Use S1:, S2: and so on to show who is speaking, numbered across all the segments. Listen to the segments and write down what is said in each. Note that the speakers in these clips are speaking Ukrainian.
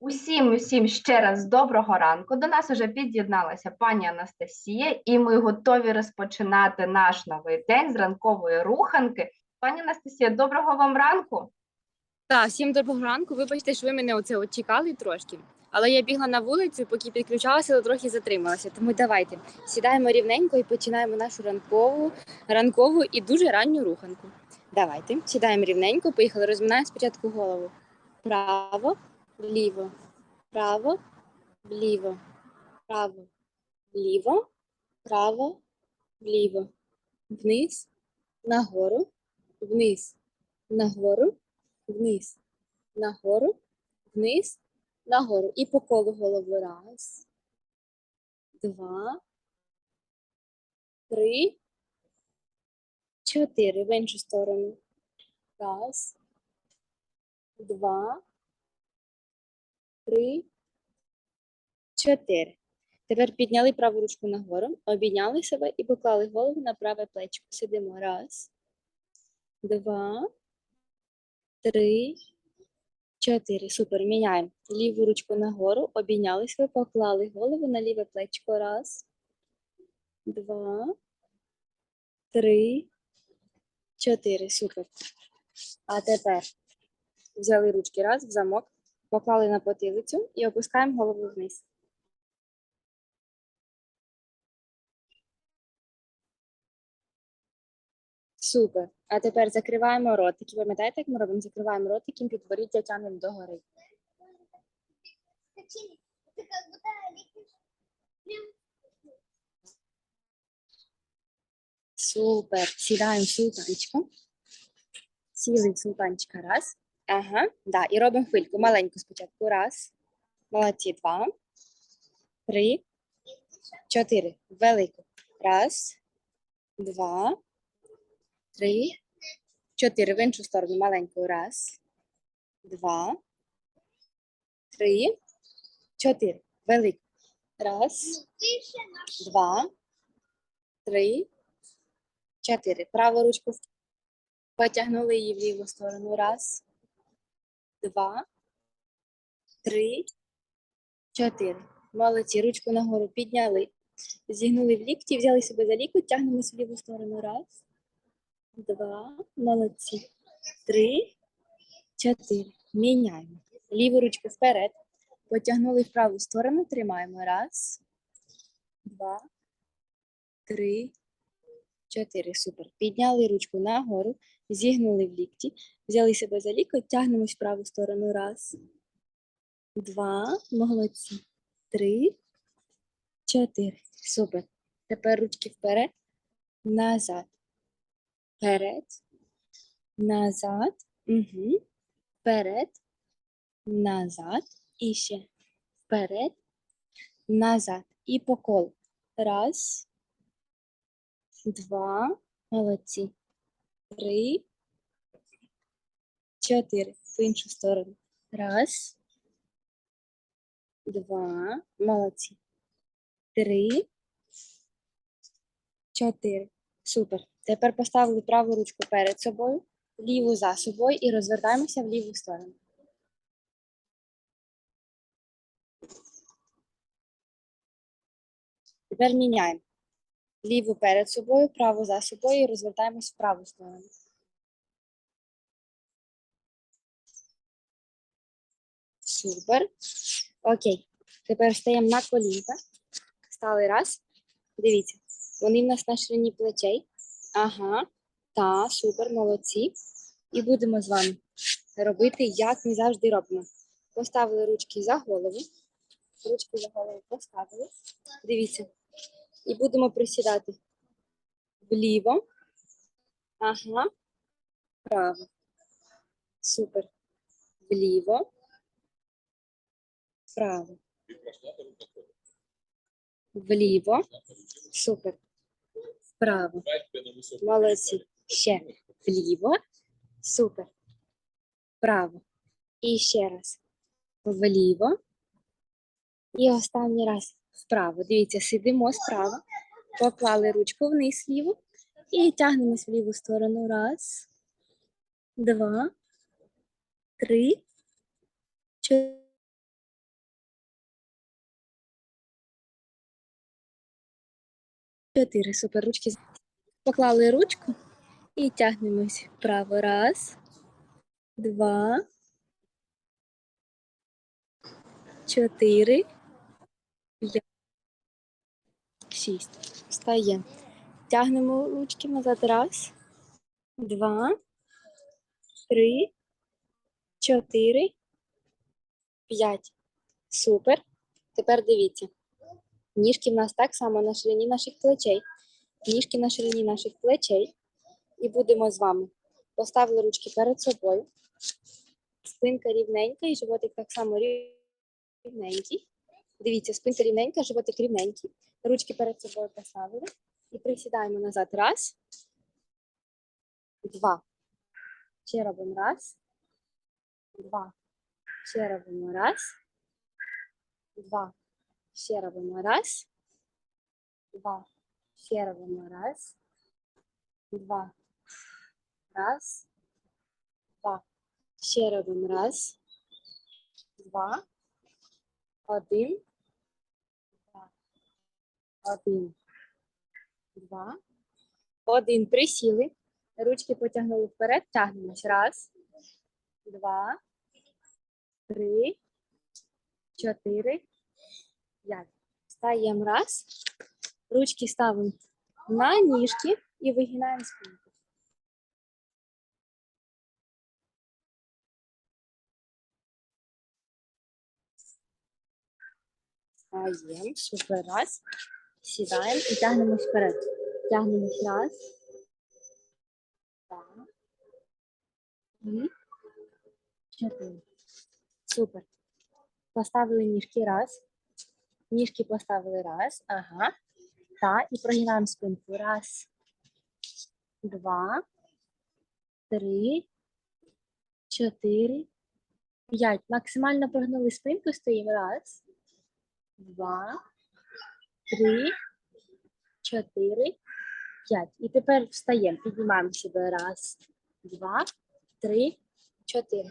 S1: Усім, усім ще раз доброго ранку. До нас уже під'єдналася пані Анастасія, і ми готові розпочинати наш новий день з ранкової руханки. Пані Анастасія, доброго вам ранку.
S2: Так, всім доброго ранку. Вибачте, що ви мене оце от чекали трошки. Але я бігла на вулицю, поки підключалася, то трохи затрималася. Тому давайте сідаємо рівненько і починаємо нашу ранкову, ранкову і дуже ранню руханку. Давайте сідаємо рівненько, поїхали. Розминаємо спочатку голову. Право, вліво, право, вліво, право, вліво, право, вліво, вниз, нагору, вниз, нагору вниз, нагору, вниз, нагору. І по колу голову. Раз, два, три, чотири. В іншу сторону. Раз, два, три, чотири. Тепер підняли праву ручку нагору, обійняли себе і поклали голову на праве плечко. Сидимо. Раз, два, три, чотири. Супер. Міняємо. Ліву ручку нагору, обійнялись ви, поклали голову на ліве плечко. Раз, два, три, чотири. Супер. А тепер взяли ручки раз в замок, поклали на потилицю і опускаємо голову вниз. Супер. А тепер закриваємо ротики. Пам'ятаєте, як ми робимо? Закриваємо ротики, підборіддя тягнемо догори. Супер. Сідаємо в султанчика. Сіли в султанчика. Раз. Ага. Да. І робимо хвильку. Маленьку спочатку. Раз. Молодці. Два. Три. Чотири. Велику. Раз. Два. Три. Чотири. В іншу сторону. Маленьку. Раз. Два. Три. Чотири. Велику. Раз. Два. Три. Чотири. Праву ручку потягнули її в ліву сторону. Раз, два, три, чотири. Молодці. Ручку нагору підняли. Зігнули в лікті, взяли себе за лікоть, тягнемося в ліву сторону. Раз, два. Молодці. Три, чотири. Міняємо. Ліву ручку вперед. Потягнули в праву сторону. Тримаємо. Раз, два, три, чотири. Супер. Підняли ручку нагору, зігнули в лікті, взяли себе за лікоть, тягнемось в праву сторону. Раз, два, молодці. Три, чотири. Супер. Тепер ручки вперед, назад. Вперед, назад. Угу. Вперед, назад. І ще. Вперед, назад. І по колу. Раз, два, молодці. Три, чотири. В іншу сторону. Раз, два, молодці. Три, чотири. Супер. Тепер поставили праву ручку перед собою, ліву за собою і розвертаємося в ліву сторону. Тепер міняємо. Ліву перед собою, праву за собою і розвертаємось в праву сторону. Супер. Окей. Тепер стаємо на колінка. Стали раз. Дивіться. Вони в нас на ширині плечей. Ага. Та, супер, молодці. І будемо з вами робити, як ми завжди робимо. Поставили ручки за голову. Ручки за голову поставили. Дивіться. І будемо присідати вліво. Ага. Вправо. Супер. Вліво. Вправо. Вліво. Супер. Вправо. Молодці. Ще. Вліво. Супер. Вправо. І ще раз. Вліво. І останній раз вправо. Дивіться, сидимо справа, поклали ручку вниз ліву і тягнемось в ліву сторону. Раз, два, три, чотири. Чотири. Супер ручки. Поклали ручку і тягнемось вправо. Раз, два, чотири п'ять, шість. Встаємо. Тягнемо ручки назад. Раз, два, три, чотири, п'ять. Супер. Тепер дивіться. Ніжки в нас так само на ширині наших плечей. Ніжки на ширині наших плечей. І будемо з вами. Поставили ручки перед собою. Спинка рівненька і животик так само рівненький. Дивіться, спинка рівненька, животик рівненький. Ручки перед собою поставили. І присідаємо назад. Раз. Два. Ще робимо раз. Два. Ще робимо раз. Два. Ще робимо раз. Два. Ще робимо раз. Два. Раз. Два. Ще робимо раз. Два. Один. Два. Один. Два. Один. Присіли. Ручки потягнули вперед. Тягнемось. Раз. Два. Три. Чотири. П'ять. Стаємо раз. Ручки ставимо на ніжки і вигинаємо Стаємо. Супер. Раз. Сідаємо і тягнемось вперед. Тягнемось раз. Два. Три. Чотири. Супер. Поставили ніжки раз. Ніжки поставили раз. Ага. Та, і прогинаємо спинку. Раз, два, три, чотири, п'ять. Максимально прогнули спинку, стоїмо. Раз, два, три, чотири, п'ять. І тепер встаємо. Піднімаємо себе. Раз, два, три, чотири.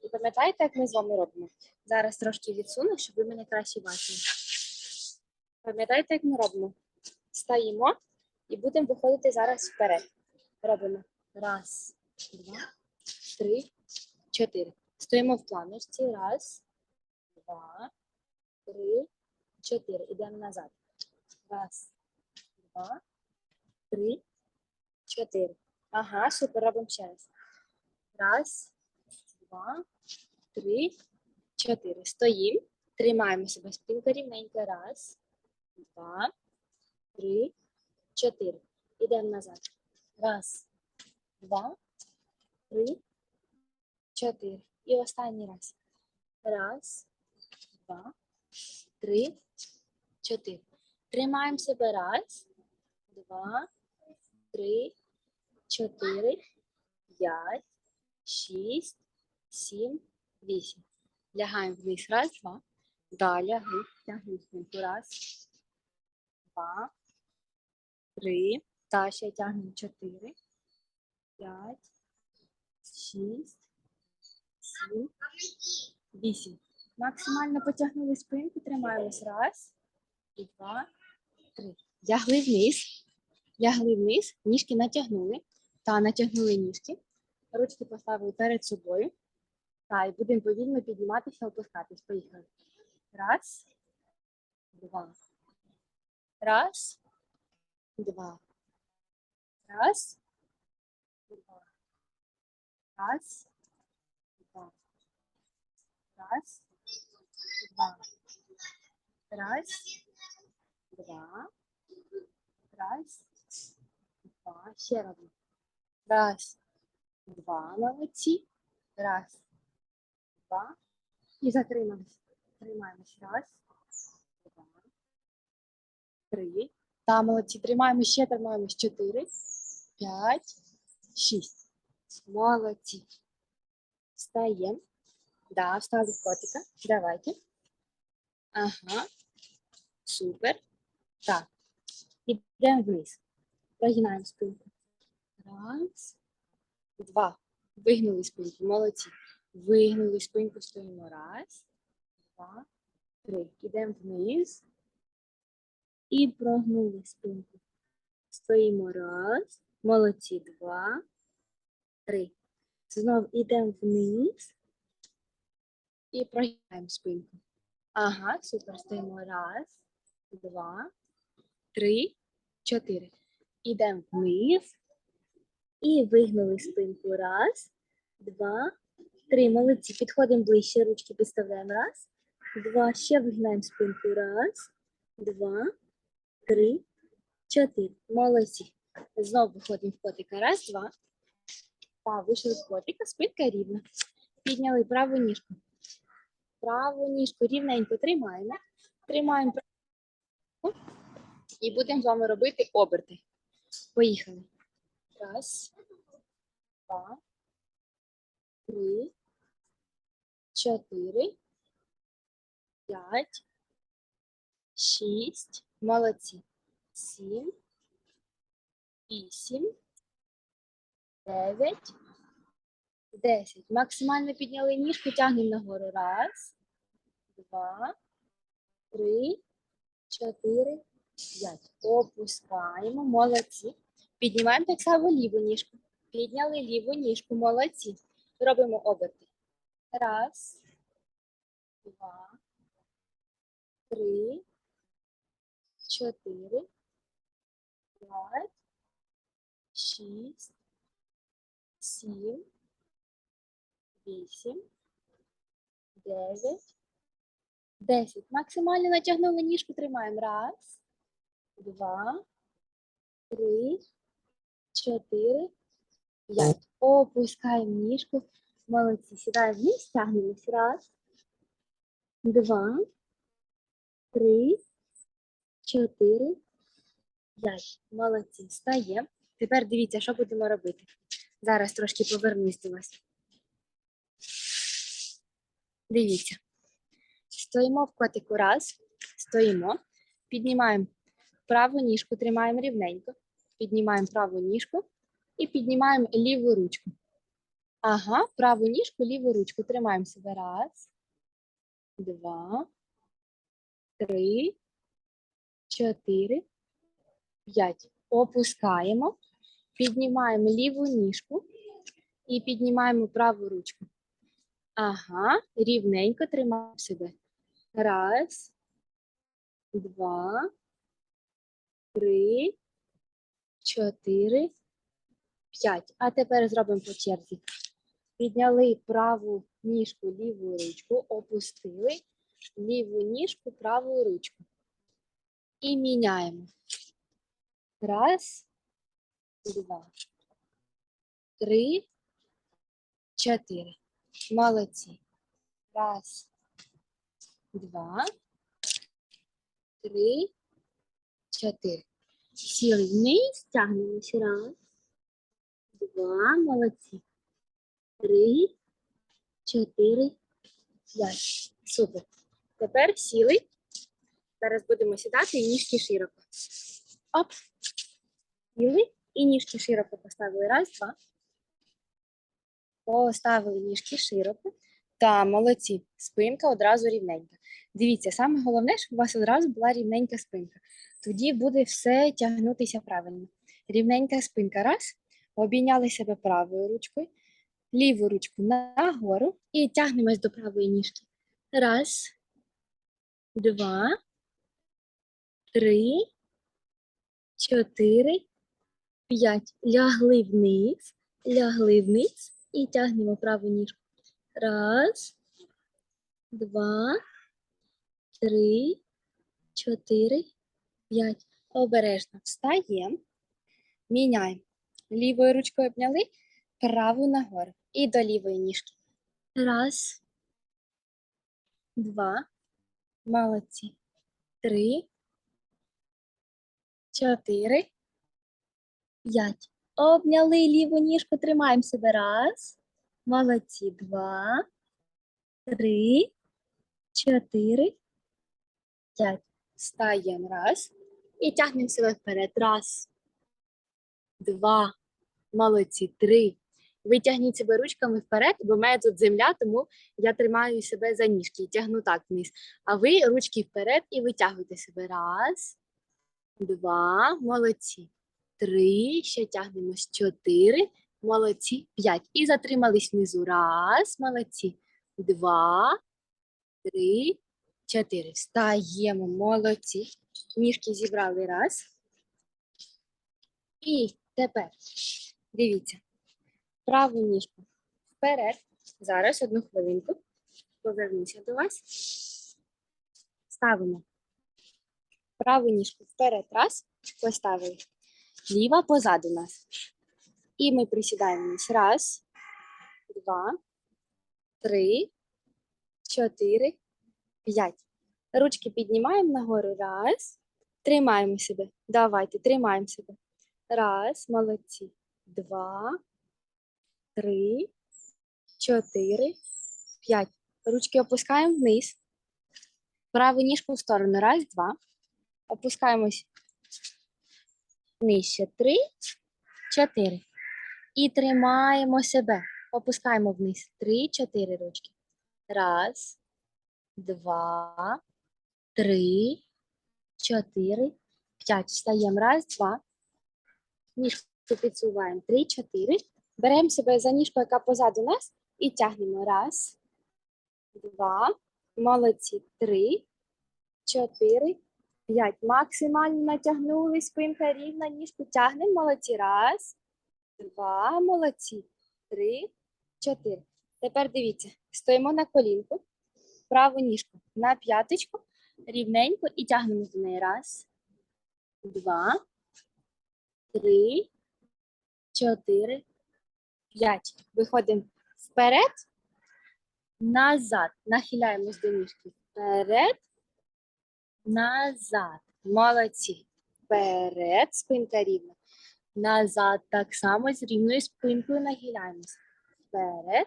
S2: І пам'ятаєте, як ми з вами робимо? Зараз трошки відсуну, щоб ви мене краще бачили. Пам'ятаєте, як ми робимо? Стаємо і будемо виходити зараз вперед. Робимо раз, два, три, чотири. Стоїмо в планочці. Раз, два, три, чотири. Ідемо назад. Раз, два, три, чотири. Ага, супер, робимо ще раз. Раз, два, три, чотири. Стоїмо. Тримаємо себе спинка рівненька. Раз, два, три, чотири. Ідемо назад. Раз, два, три, чотири. І останній раз. Раз, два, три, чотири. Тримаємо себе. Раз, два, три, чотири, п'ять, шість, сім, вісім. Лягаємо вниз. Раз, два. Да, лягли. Тягни спинку. Раз, два, три, та ще тягнемо чотири, п'ять, шість, сім, вісім. Максимально потягнули спинку, тримаємось. Раз, два, три. Лягли вниз, лягли вниз, ніжки натягнули, та натягнули ніжки. Ручки поставили перед собою. Та, і будемо повільно підніматися, опускатись. Поїхали. Раз, два. Раз, два. Раз, два. Раз, два. Раз, два. Раз, два. Раз, два. Ще робимо. Раз, два. Молодці. Раз, два. І затримаємось. Тримаємось. Раз, два, три. Та, молодці. Тримаємо ще, тримаємось. Чотири, п'ять, шість. Молодці. Встаємо. Да, встали в котика. Давайте. Ага. Супер. Так. Ідемо вниз. Прогинаємо спинку. Раз, два. Вигнули спинку. Молодці. Вигнули спинку, стоїмо. Раз, два, три. Ідемо вниз. І прогнули спинку. Стоїмо раз. Молодці. Два. Три. Знов ідемо вниз. І прогинаємо спинку. Ага, супер. Стоїмо раз, два, три, чотири. Ідемо вниз. І вигнули спинку. Раз, два, три. Молодці. Підходимо ближче. Ручки підставляємо. Раз, два. Ще вигинаємо спинку. Раз, два, три, чотири. Молодці. Знову виходимо в котика. Раз, два. Так, вийшли з котика. Спинка рівна. Підняли праву ніжку. Праву ніжку рівненько тримаємо. Тримаємо. І будемо з вами робити оберти. Поїхали. Раз, два, три, чотири, п'ять, шість. Молодці. Сім, вісім, дев'ять, десять. Максимально підняли ніжку, тягнемо нагору. Раз, два, три, чотири, п'ять. Опускаємо. Молодці. Піднімаємо так само ліву ніжку. Підняли ліву ніжку. Молодці. Робимо оберти. Раз, два, три, чотири, п'ять, шість, сім, вісім, дев'ять, десять. Максимально натягнули ніжку, тримаємо. Раз, два, три, чотири, п'ять. Опускаємо ніжку. Молодці. Сідаємо вниз, тягнемось. Раз, два, три, чотири, п'ять. Молодці. Встаємо. Тепер дивіться, що будемо робити. Зараз трошки повернусь до вас. Дивіться. Стоїмо в котику раз. Стоїмо. Піднімаємо праву ніжку, тримаємо рівненько. Піднімаємо праву ніжку і піднімаємо ліву ручку. Ага, праву ніжку, ліву ручку. Тримаємо себе. Раз, два, три, чотири, п'ять. Опускаємо. Піднімаємо ліву ніжку і піднімаємо праву ручку. Ага, рівненько тримаємо себе. Раз, два, три, чотири, п'ять. А тепер зробимо по черзі. Підняли праву ніжку, ліву ручку, опустили ліву ніжку, праву ручку. І міняємо. Раз, два, три, чотири. Молодці. Раз, два, три, чотири. Сіли вниз, тягнемось. Раз, два, молодці. Три, чотири, п'ять. Супер. Тепер сіли. Зараз будемо сідати і ніжки широко. Оп. Сіли і ніжки широко поставили. Раз, два. Поставили ніжки широко. Та, молодці. Спинка одразу рівненька. Дивіться, саме головне, щоб у вас одразу була рівненька спинка. Тоді буде все тягнутися правильно. Рівненька спинка. Раз. Обійняли себе правою ручкою, ліву ручку нагору і тягнемось до правої ніжки. Раз, два, три, чотири, п'ять. Лягли вниз, лягли вниз і тягнемо праву ніжку. Раз, два, три, чотири, п'ять. Обережно встаємо, міняємо. Лівою ручкою обняли, праву нагору і до лівої ніжки. Раз, два, молодці. Три, чотири, п'ять. Обняли ліву ніжку, тримаємо себе. Раз, молодці. Два, три, чотири, п'ять. Стаємо раз і тягнемо себе вперед. Раз, два, молодці, три. Витягніть себе ручками вперед, бо в мене тут земля, тому я тримаю себе за ніжки і тягну так вниз. А ви ручки вперед і витягуйте себе. Раз, два, молодці. три, ще тягнемось, чотири, молодці, п'ять. І затримались внизу. Раз, молодці, два, три, чотири. Встаємо, молодці. Ніжки зібрали раз. І тепер дивіться. Праву ніжку вперед. Зараз одну хвилинку. Повернуся до вас. Ставимо праву ніжку вперед. Раз. Поставили. Ліва позаду нас. І ми присідаємо. Раз, два, три, чотири, п'ять. Ручки піднімаємо нагору. Раз. Тримаємо себе. Давайте, тримаємо себе. Раз, молодці. Два, три, чотири, п'ять. Ручки опускаємо вниз. Праву ніжку в сторону. Раз, два. Опускаємось нижче. Три, чотири. І тримаємо себе. Опускаємо вниз. Три, чотири ручки. Раз, два, три, чотири, п'ять. Встаємо. Раз, два. Ніжку підсуваємо. Три, чотири. Беремо себе за ніжку, яка позаду нас, і тягнемо. Раз, два. Молодці. Три, чотири, п'ять. Максимально натягнули. Спинка рівна. Ніжку тягнемо. Молодці. Раз, два. Молодці. Три, чотири. Тепер дивіться. Стоїмо на колінку. Праву ніжку на п'яточку. Рівненько і тягнемо до неї. Раз, два, три, чотири, п'ять. Виходимо вперед, назад. Нахиляємось до ніжки. Вперед, назад. Молодці. Вперед, спинка рівна. Назад. Так само з рівною спинкою нахиляємось. Вперед,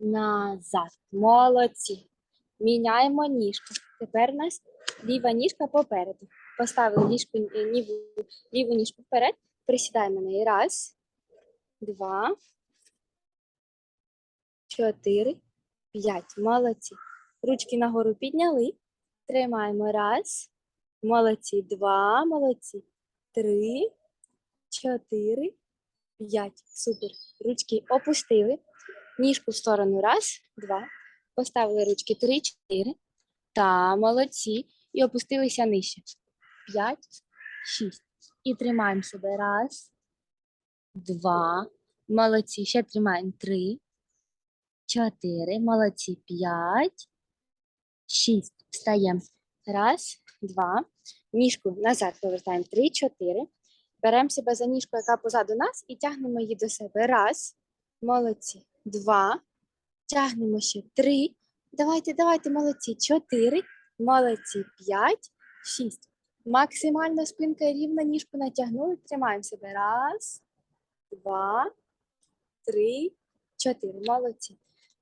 S2: назад. Молодці. Міняємо ніжку. Тепер у нас ліва ніжка попереду. Поставили ліжку, е, ліву, ліву ніжку вперед. Присідаємо на неї. Раз, два, чотири, п'ять. Молодці. Ручки нагору підняли. Тримаємо. Раз. Молодці. Два. Молодці. Три, чотири, п'ять. Супер. Ручки опустили. Ніжку в сторону. Раз, два. Поставили ручки. Три, чотири. Та, молодці. І опустилися нижче. П'ять, шість. І тримаємо себе. Раз, два. Молодці. Ще тримаємо. Три, чотири. Молодці. П'ять, шість. Встаємо. Раз, два. Ніжку назад повертаємо. Три, чотири. Беремо себе за ніжку, яка позаду нас, і тягнемо її до себе. Раз. Молодці. Два. Тягнемо ще три. Давайте, давайте, молодці. Чотири. Молодці. П'ять, шість. Максимально спинка рівна, ніжку натягнули. Тримаємо себе. Раз, два, три, чотири. Молодці.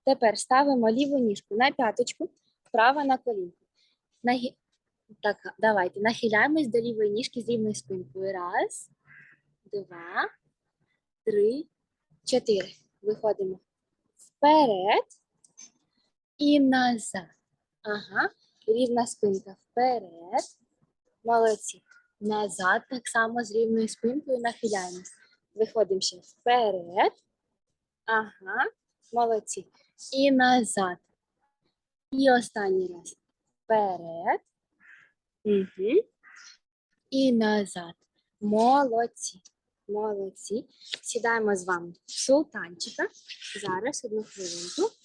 S2: Тепер ставимо ліву ніжку на п'яточку, права на колінку. Так, давайте нахиляємось до лівої ніжки з рівною спинкою. Раз, два, три, чотири. Виходимо вперед і назад. Ага. Рівна спинка вперед. Молодці. Назад так само з рівною спинкою нахиляємось. Виходимо ще вперед. Ага. Молодці. І назад. І останній раз. Вперед. І назад. Молодці. Молодці. Сідаємо з вами в султанчика. Зараз одну хвилинку.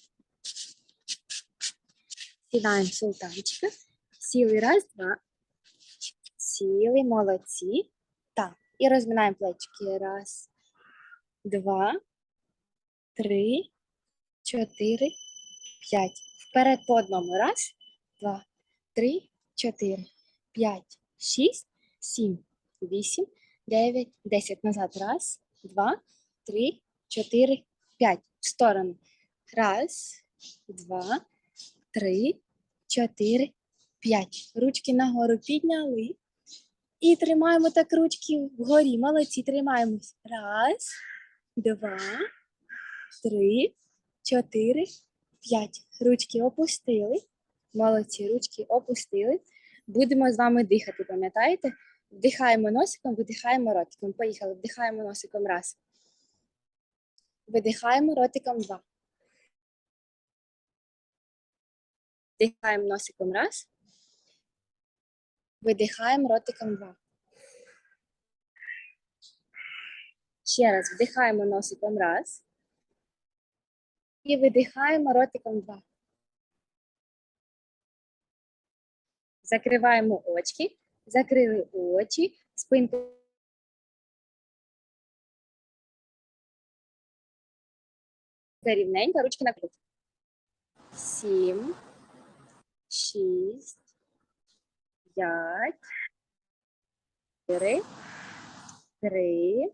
S2: Сідаємо в султанчика. Сіли раз, два. Сіли, молодці. Так. І розминаємо плечики. Раз, два, три, чотири, п'ять. Вперед по одному. Раз, два, три, чотири, п'ять, шість, сім, вісім, дев'ять, десять. Назад. Раз, два, три, чотири, п'ять. В сторону. Раз, два, три, чотири, п'ять. Ручки нагору підняли. І тримаємо так ручки вгорі. Молодці, тримаємось. Раз, два, три, чотири, п'ять. Ручки опустили. Молодці, ручки опустили. Будемо з вами дихати, пам'ятаєте? Вдихаємо носиком, видихаємо ротиком. Поїхали. Вдихаємо носиком раз. Видихаємо ротиком два. Вдихаємо носиком раз. Видихаємо ротиком два. Ще раз вдихаємо носиком раз. І видихаємо ротиком два. Закриваємо очки, закрили очі, спинку. Рівненько, ручки накрути. Сім, шість, п'ять, чотири, три,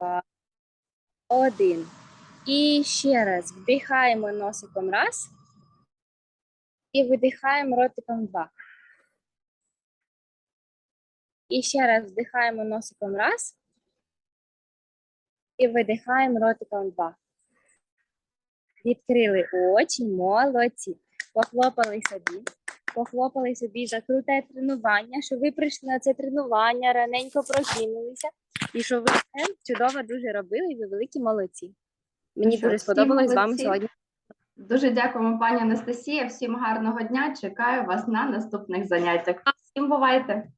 S2: два, один. І ще раз вдихаємо носиком раз. І видихаємо ротиком два. І ще раз вдихаємо носиком раз. І видихаємо ротиком два. Відкрили очі, молодці. Похлопали собі. Похлопали собі за круте тренування, що ви прийшли на це тренування, раненько прокинулися. І що ви все чудово дуже робили, і ви великі молодці. Мені
S1: що,
S2: дуже сподобалось з вами сьогодні.
S1: Дуже дякуємо, пані Анастасія. Всім гарного дня. Чекаю вас на наступних заняттях. Всім бувайте!